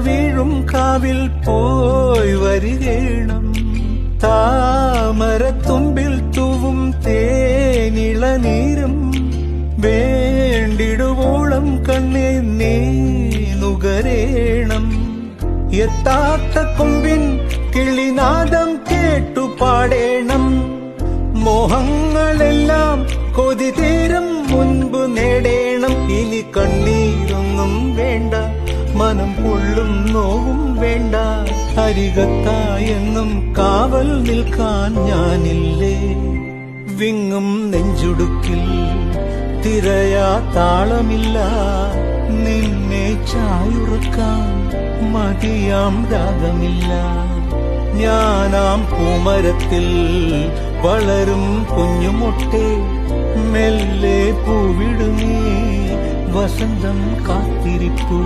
വീഴും കാവിൽ പോയി വരികേണം. താമരത്തുമ്പിൽ തൂവും തേനിളനീരും. വേണ്ടിടുവോളം കണ്ണെ നീ നുകരേണം. എത്താത്ത കൊമ്പിൻ കിളിനാദം കേട്ടു പാടേണം. മോഹങ്ങളെല്ലാം കൊതി തീരം മുൻപ് നേടേണം. ഇനി വേണ്ട മനം കൊള്ളും നോവും വേണ്ട. അരികത്തായെന്നും കാവൽ നിൽക്കാൻ ഞാനില്ലേ? വിങ്ങും നെഞ്ചുടുക്കിൽ തിരയാ താളമില്ല. നിന്നെ ചായുറക്കാൻ മതിയാം രാഗമില്ല. ഞാനാം പൂമരത്തിൽ വളരും കുഞ്ഞുമൊട്ടേ. മെല്ലെ പൂവിടുമേ വസന്തം കാത്തിരിപ്പൂ.